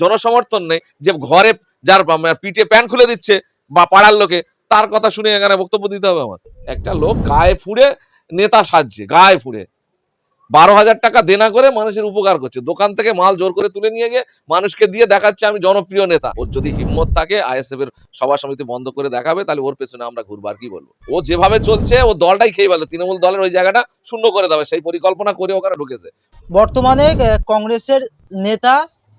জনসমর্থন নেই, যে ঘরে যার পিঠে প্যান্ট খুলে দিচ্ছে বা পাড়ার লোকে, তার কথা শুনে এখানে বক্তব্য দিতে হবে আমার। একটা লোক গায়ে ফুড়ে নেতা সাজছে, গায়ে ফুড়ে। বারো হাজার টাকা দেনা করে মানুষের উপকার করছে। দোকান থেকে মাল জোর করে তুলে নিয়ে গিয়ে মানুষকে দিয়ে দেখাচ্ছে আমি জনপ্রিয় নেতা। ওর যদি হিম্মত থাকে, আইএসএফ এর সভা সমিতি বন্ধ করে দেখাবে, তাহলে ওর পেছনে আমরা ঘুরবার কি বলব? ও যেভাবে চলছে, ও দলটাই খেয়ে ফেলে তৃণমূল দলের ওই জায়গাটা শূন্য করে দেবে। সেই পরিকল্পনা করে ওখানে ঢুকেছে। বর্তমানে কংগ্রেসের নেতা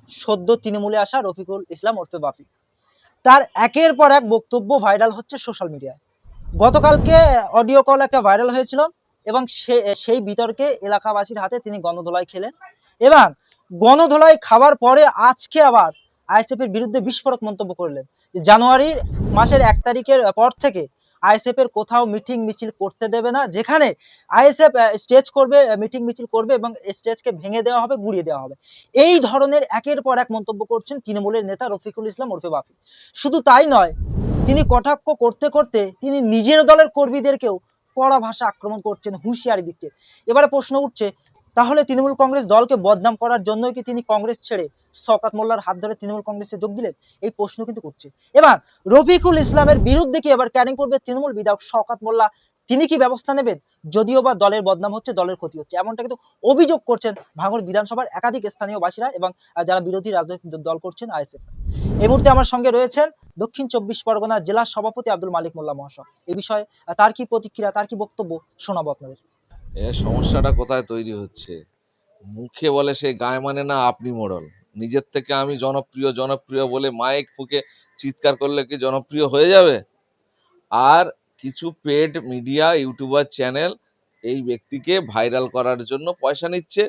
সদ্য তৃণমূলে আসা রফিকুল ইসলাম ওরফে বাপি তার একের পর এক বক্তব্য ভাইরাল হচ্ছে সোশ্যাল মিডিয়ায়। গতকালকে অডিও কল একটা ভাইরাল হয়েছিল এবং সে- সেই বিতর্কে এলাকাবাসীর হাতে তিনি গণধোলাই খেলেন এবং গণধোলাই খাওয়ার পরে আজকে আবার আইএসএফের বিরুদ্ধে বিস্ফোরক মন্তব্য করলেন। জানুয়ারির মাসের এক তারিখের পর থেকে আইএসএফ এর কোথাও মিটিং মিছিল করতে দেবে না, যেখানে আইএসএফ স্টেজ করবে মিটিং মিছিল করবে এবং স্টেজকে ভেঙে দেওয়া হবে, গুড়িয়ে দেওয়া হবে। এই ধরনের একের পর এক মন্তব্য করছেন তৃণমূলের নেতা রফিকুল ইসলাম ওরফে বাপি শুধু তাই নয়, তিনি কটাক্ষ করতে করতে তিনি নিজের দলের কর্মীদেরকেও কড়া ভাষা আক্রমণ করছেন, হুঁশিয়ারি দিচ্ছেন। এবারে প্রশ্ন উঠছে তাহলে তৃণমূল কংগ্রেস দলকে বদনাম করার জন্যই কি তিনি কংগ্রেস ছেড়ে শওকাত মোল্লার হাত ধরে তৃণমূল কংগ্রেসে যোগ দিলেন? এই প্রশ্ন কিন্তু করছে। এবং রফিকুল ইসলামের বিরুদ্ধে কি এবার ক্যারিং করবে তৃণমূল বিধায়ক শওকাত মোল্লা? তিনি কি ব্যবস্থা নেবেন? যদিও বা দলের বদনাম হচ্ছে, দলের ক্ষতি হচ্ছে, এমনটা কিন্তু অভিযোগ করছেন ভাঙড় বিধানসভার একাধিক স্থানীয় বাসীরা এবং যারা বিরোধী রাজনৈতিক দল করছেন আইএসএফ। এই মুহূর্তে আমার সঙ্গে রয়েছেন দক্ষিণ চব্বিশ পরগনার জেলা সভাপতি আব্দুল মালিক মোল্লা মহাশয়। এই বিষয়ে তার কি প্রতিক্রিয়া, তার কি বক্তব্য শোনাবো আপনাদের? এ সমস্যাটা কোথায় তৈরি হচ্ছে? মুখে বলে সে গায়ে মানে না, আপনি মোড়ল। নিজের থেকে আমি জনপ্রিয় জনপ্রিয় বলে মাইক ফুকে চিৎকার করলে কি জনপ্রিয় হয়ে যাবে? আর কিছু পেড মিডিয়া, ইউটিউবার চ্যানেল এই ব্যক্তিকে ভাইরাল করার জন্য পয়সা নিচ্ছে,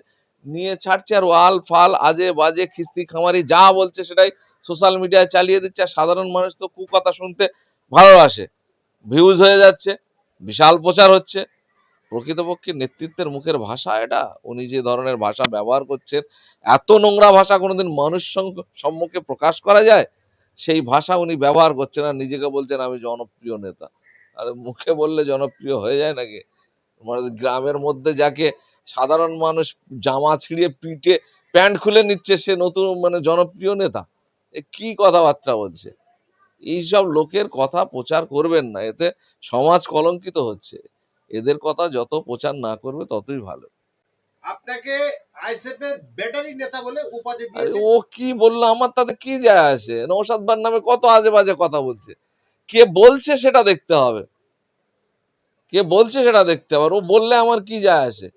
নিয়ে ছাড়ছে আর ওয়াল ফাল, আজে বাজে, খিস্তি খামারি যা বলছে সেটাই সোশ্যাল মিডিয়ায় চালিয়ে দিচ্ছে। আর সাধারণ মানুষ তো কুকথা শুনতে ভালোবাসে। ভিউজ হয়ে যাচ্ছে, বিশাল প্রচার হচ্ছে। প্রকৃতপক্ষে নেতৃত্বের মুখের ভাষা এটা। উনি যে ধরনের ভাষা ব্যবহার করছেন, এত নোংরা ভাষা কোনোদিন মানুষ সম্মুখে প্রকাশ করা যায়? সেই ভাষা উনি ব্যবহার করছেন আর নিজেকে বলছেন, আমি জনপ্রিয় নেতা। আর মুখে বললে জনপ্রিয় হয়ে যায় নাকি? মানে গ্রামের মধ্যে যাকে সাধারণ মানুষ জামা ছিঁড়িয়ে পিঠে প্যান্ট খুলে নিচ্ছে, সে নতুন মানে জনপ্রিয় নেতা। এ কি কথাবার্তা বলছে? এইসব লোকের কথা প্রচার করবেন না, এতে সমাজ কলঙ্কিত হচ্ছে। এদের কথা যত প্রচার না করবে ততই ভালো। আপনাকে আইসেফ ব্যাটারি নেতা বলে উপাধি দিয়েছে। ও কি বলল? আমার তাতে কি যায় আসে? ভাইয়ের নামে কত আজে বাজে কথা বলছে। কে বলছে সেটা দেখতে হবে। কে বলছে সেটা দেখতে হবে। ও বললে আমার কি যায় আসে?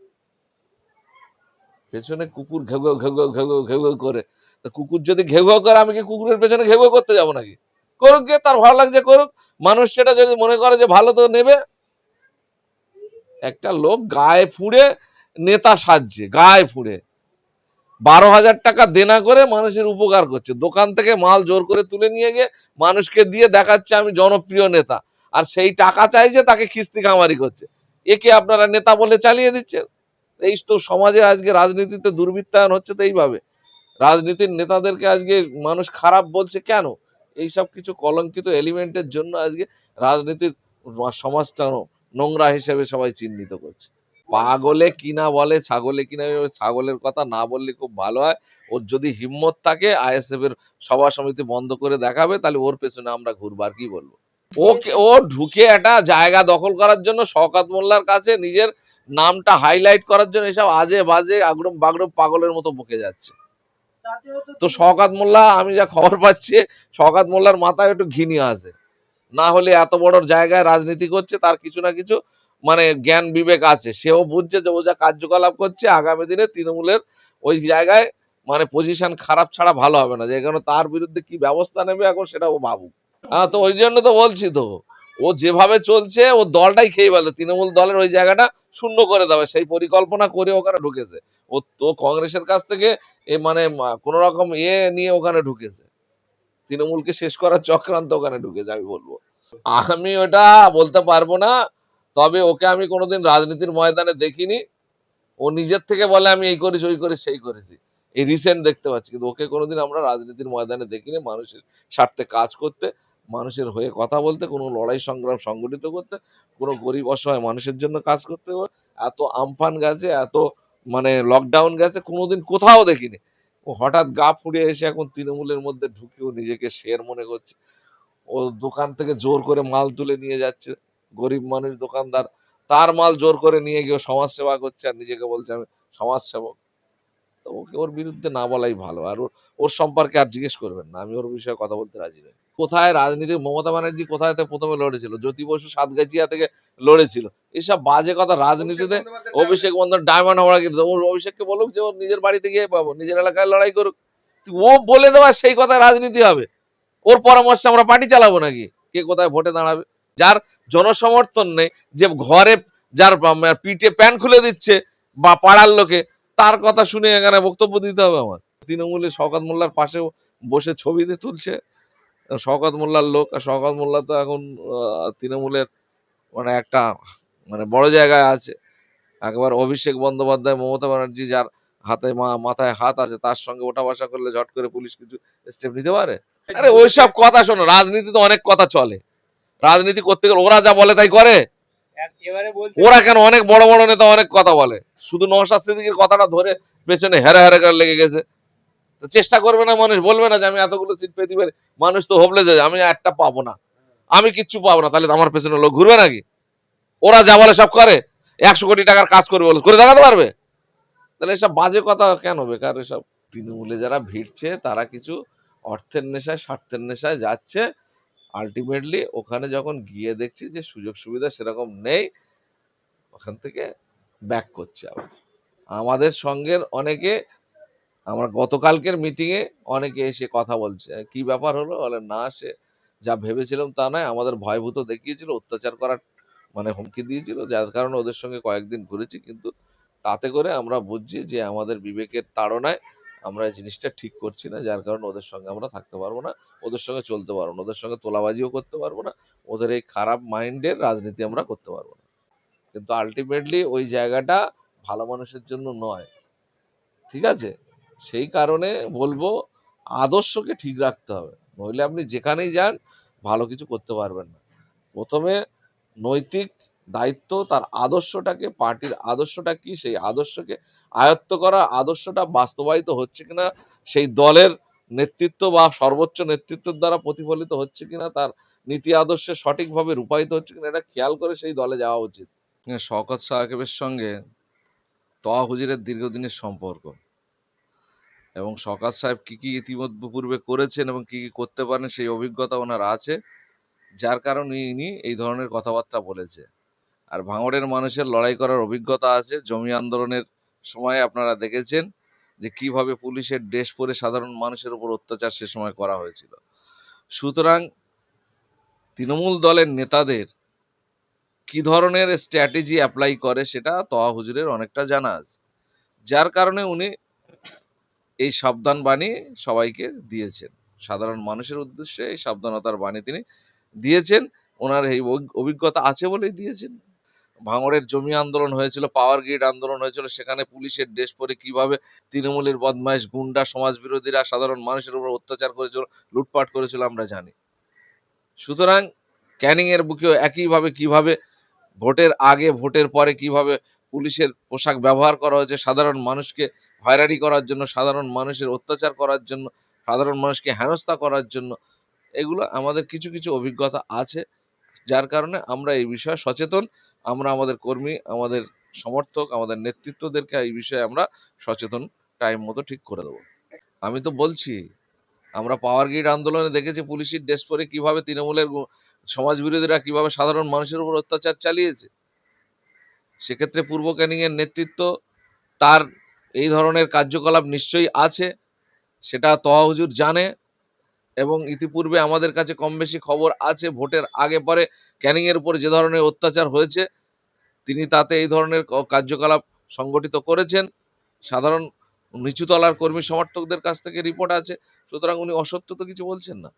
পেছনে কুকুর ঘেউ ঘেউ ঘেউ ঘেউ ঘেউ ঘেউ ঘেউ করে। তা কুকুর যদি ঘেউ ঘেউ করে আমি কি কুকুরের পেছনে ঘেউ ঘেউ করতে যাব নাকি? করুক গে তার ভালো লাগছে করুক। মানুষ সেটা যদি মনে করে যে ভালো তো নেবে একটা লোক গায়ে ফুড়ে নেতা সাজছে, গায়ে ফুড়ে। বারো হাজার টাকা দেনা করে মানুষের উপকার করছে। দোকান থেকে মাল জোর করে তুলে নিয়ে গিয়ে মানুষকে দিয়ে দেখাচ্ছে আমি জনপ্রিয় নেতা। আর সেই টাকা চাইছে তাকে খিস্তি খামারি করছে। একে আপনারা নেতা বলে চালিয়ে দিচ্ছেন। এই তো সমাজে আজকে রাজনীতিতে দুর্বৃত্তায়ন হচ্ছে তো এইভাবে। রাজনীতির নেতাদেরকে আজকে মানুষ খারাপ বলছে কেন? এইসব কিছু কলঙ্কিত এলিমেন্টের জন্য আজকে রাজনীতির সমাজটা নোংরা হিসেবে সবাই চিহ্নিত করছে। পাগলে কিনা বলে, ছাগলে কিনা ছাগলের কথা না বললে খুব ভালো হয়। ওর যদি হিম্মত থাকে, আইএসএফ এর সভা সমিতি বন্ধ করে দেখাবে, তাহলে ওর পেছনে আমরা ঘুরবার কি বলব? ওকে ও ঢুকে একটা জায়গা দখল করার জন্য, শওকাত মোল্লার কাছে নিজের নামটা হাইলাইট করার জন্য এসব আজে বাজে আগরম বাগরম পাগলের মতো বকে যাচ্ছে। তো শওকাত মোল্লা, আমি যা খবর পাচ্ছি, শওকাত মোল্লার মাথায় একটু ঘিনি আছে না হলে এত বড় জায়গায় রাজনীতি করছে, তার কিছু না কিছু মানে জ্ঞান বিবেক আছে। সেও বুঝছে যে ও যা কার্যকলাপ করছে, আগামী দিনে তৃণমূলের ওই জায়গায় মানে পজিশন খারাপ ছাড়া ভালো হবে না। যে কারণে তার বিরুদ্ধে কি ব্যবস্থা নেবে এখন সেটা ও ভাবুক। হ্যাঁ তো ওই জন্য তো বলছি তো, ও যেভাবে চলছে, ও দলটাই খেয়ে ফেলে তৃণমূল দলের ওই জায়গাটা শূন্য করে দেবে। সেই পরিকল্পনা করে ওখানে ঢুকেছে। ও তো কংগ্রেসের কাছ থেকে এ মানে কোন রকম এ নিয়ে ওখানে ঢুকেছে। তৃণমূলকে শেষ করার চক্রান্ত ওখানে ঢুকেছে, আমি বলব। আমি ওটা বলতে পারব না, তবে ওকে আমি কোনোদিন রাজনীতির ময়দানে দেখিনি। ও নিজের থেকে বলে, আমি এই করেছি, ওই করেছি, সেই করেছি। এই রিসেন্ট দেখতে পাচ্ছি, কিন্তু ওকে কোনোদিন আমরা রাজনীতির ময়দানে দেখিনি, মানুষের স্বার্থে কাজ করতে, মানুষের হয়ে কথা বলতে, কোনো লড়াই সংগ্রাম সংগঠিত করতে, কোনো গরিব অসহায় মানুষের জন্য কাজ করতে। এত আমফান গেছে, এত মানে লকডাউন গেছে, কোনোদিন কোথাও দেখিনি। ও হঠাৎ গা ফুরিয়ে এসে এখন তৃণমূলের মধ্যে ঢুকেও নিজেকে শের মনে করছে। ও দোকান থেকে জোর করে মাল তুলে নিয়ে যাচ্ছে, গরিব মানুষ দোকানদার। তার মাল জোর করে নিয়ে গিয়ে সমাজসেবা সমাজ সেবা করছে আর নিজেকে বলছে আমি সমাজ সেবক তো ওকে ওর বিরুদ্ধে না বলাই ভালো। আর ওর সম্পর্কে আর জিজ্ঞেস করবেন না। আমি ওর বিষয়ে কথা বলতে রাজি নই। কোথায় রাজনীতি মমতা ব্যানার্জি কোথায় প্রথমে লড়েছিল? জ্যোতি বসু সাতগাছিয়া থেকে লড়েছিল। এসব বাজে কথা রাজনীতিতে অভিষেক বন্ধন ডায়মন্ড হাওড়া কিন্তু ওর অভিষেককে বলুক যে ওর নিজের বাড়িতে গিয়ে পাবো নিজের এলাকায় লড়াই করুক। ও বলে দেওয়া সেই কথায় রাজনীতি হবে। ওর পরামর্শে আমরা পার্টি চালাবো নাকি? কে কোথায় ভোটে দাঁড়াবে? যার জনসমর্থন নেই যে ঘরে যার পিঠে প্যান খুলে দিচ্ছে বা পাড়ার লোকে তার কথা শুনে এখানে বক্তব্য দিতে হবে আমার। তৃণমূলের শওকত মোল্লার পাশে বসে ছবিতে তুলছে। শওকত মোল্লার লোক আর শওকত মোল্লা তো এখন তৃণমূলের মানে একটা মানে বড় জায়গায় আছে। একবার অভিষেক বন্দ্যোপাধ্যায় মমতা ব্যানার্জি যার হাতে মাথায় হাত আছে তার সঙ্গে ওঠা বসা করলে ঝট করে পুলিশ কিছু স্টেপ নিতে পারে? আরে ওইসব কথা শোনো রাজনীতিতে অনেক কথা চলে। রাজনীতি করতে গেলে ওরা যা বলে তাই করে। এবারে ওরা কেন অনেক বড় বড় নেতা অনেক কথা বলে। শুধু নওশাদ সিদ্দিকীর কথাটা ধরে পেছনে হেরে হেরে করে লেগে গেছে। তো চেষ্টা করবে না মানুষ, বলবে না যে আমি এতগুলো সিট পেতে পারি মানুষ তো হবলে যায় আমি একটা পাবো না। আমি কিচ্ছু পাবো না। তাহলে আমার পেছনে লোক ঘুরবে নাকি? ওরা যা বলে সব করে। একশো কোটি টাকার কাজ করবে বলে। করে দেখাতে পারবে? তাহলে এসব বাজে কথা কেন? বেকার এসব। তৃণমূলে যারা ভিড়ছে, তারা কিছু অর্থের নেশায়, স্বার্থের নেশায় যাচ্ছে। আলটিমেটলি ওখানে যখন গিয়ে দেখছি যে সুযোগ সুবিধা সেরকম নেই, ওখান থেকে ব্যাক করছে আবার। আমাদের সঙ্গের অনেকে আমার গতকালকের মিটিংয়ে অনেকে এসে কথা বলছে। কি ব্যাপার হলো? বলে, না, সে যা ভেবেছিলাম তা নয়। আমাদের ভয়ভূত দেখিয়েছিল, অত্যাচার করার মানে হুমকি দিয়েছিল, যার কারণে ওদের সঙ্গে কয়েকদিন ঘুরেছি। কিন্তু তাতে করে আমরা বুঝছি যে আমাদের বিবেকের তাড়নায় আমরা এই জিনিসটা ঠিক করছি না, যার কারণে ওদের সঙ্গে আমরা থাকতে পারব না, ওদের সঙ্গে চলতে পারব না, ওদের সঙ্গে তোলাবাজিও করতে পারব না, ওদের এই খারাপ মাইন্ডের রাজনীতি আমরা করতে পারব না। কিন্তু আলটিমেটলি ওই জায়গাটা ভালো মানুষের জন্য নয়। ঠিক আছে? সেই কারণে বলব আদর্শকে ঠিক রাখতে হবে। নইলে আপনি যেখানেই যান, ভালো কিছু করতে পারবেন না। প্রথমে নৈতিক দায়িত্ব তার আদর্শটাকে, পার্টির আদর্শটা কি, সেই আদর্শকে আয়ত্ত করা, আদর্শটা বাস্তবায়িত হচ্ছে কিনা, সেই দলের নেতৃত্ব বা সর্বোচ্চ নেতৃত্বের দ্বারা প্রতিফলিত হচ্ছে কিনা, তার নীতি আদর্শে সঠিকভাবে রূপায়িত হচ্ছে কিনা, এটা খেয়াল করে সেই দলে যাওয়া উচিত। শওকত সাহেবের সঙ্গে তোয়া হুজিরের দীর্ঘদিনের সম্পর্ক। এবং শওকত সাহেব কি কি ইতিমধ্যে পূর্বে করেছেন এবং কি কি করতে পারেন সেই অভিজ্ঞতা ওনার আছে। যার কারণে ইনি এই ধরনের কথাবার্তা বলেছে। আর ভাঙড়ের মানুষের লড়াই করার অভিজ্ঞতা আছে। জমি আন্দোলনের সময় আপনারা দেখেছেন যে কীভাবে পুলিশের ড্রেস পরে সাধারণ মানুষের উপর অত্যাচার সে সময় করা হয়েছিল। সুতরাং তৃণমূল দলের নেতাদের কি ধরনের স্ট্র্যাটেজি অ্যাপ্লাই করে সেটা তোয়া হুজুরের অনেকটা জানা আছে। যার কারণে উনি এই সাবধান বাণী সবাইকে দিয়েছেন। সাধারণ মানুষের উদ্দেশ্যে এই সাবধানতার বাণী তিনি দিয়েছেন। ওনার এই অভি- অভিজ্ঞতা আছে বলেই দিয়েছেন। ভাঙড়ের জমি আন্দোলন হয়েছিল, পাওয়ার গ্রিড আন্দোলন হয়েছিল, সেখানে পুলিশের ড্রেস পরে কীভাবে তৃণমূলের বদমাইশ, গুন্ডা সমাজ বিরোধীরা সাধারণ মানুষের উপর অত্যাচার করেছিল, লুটপাট করেছিল আমরা জানি। সুতরাং ক্যানিং এর বুকেও একইভাবে কীভাবে ভোটের আগে, ভোটের পরে কীভাবে পুলিশের পোশাক ব্যবহার করা হয়েছে, সাধারণ মানুষকে হয়রানি করার জন্য, সাধারণ মানুষের অত্যাচার করার জন্য, সাধারণ মানুষকে হেনস্থা করার জন্য। এগুলো আমাদের কিছু কিছু অভিজ্ঞতা আছে, যার কারণে আমরা এই বিষয়ে সচেতন, আমরা আমাদের কর্মী, আমাদের সমর্থক, আমাদের নেতৃত্বদেরকে এই বিষয়ে আমরা সচেতন টাইম মতো ঠিক করে দেবো। আমি তো বলছি, আমরা পাওয়ার গ্রিড আন্দোলনে দেখেছি পুলিশের ড্রেস পরে কীভাবে তৃণমূলের গু- সমাজ বিরোধীরা কীভাবে সাধারণ মানুষের উপর অত্যাচার চালিয়েছে। সেক্ষেত্রে পূর্ব ক্যানিংয়ের নেতৃত্ব তার এই ধরনের কার্যকলাপ নিশ্চয়ই আছে, সেটা তোয়া হুজুর জানে এবং ইতিপূর্বে আমাদের কাছে কম বেশি খবর আছে, ভোটের আগে পরে ক্যানিংয়ের উপর যে ধরনের অত্যাচার হয়েছে, তিনি তাতে এই ধরনের কার্যকলাপ সংগঠিত করেছেন। সাধারণ নিচুতলার কর্মী সমর্থকদের কাছ থেকে রিপোর্ট আছে, সুতরাং উনি অসত্য তো কিছু বলছেন না।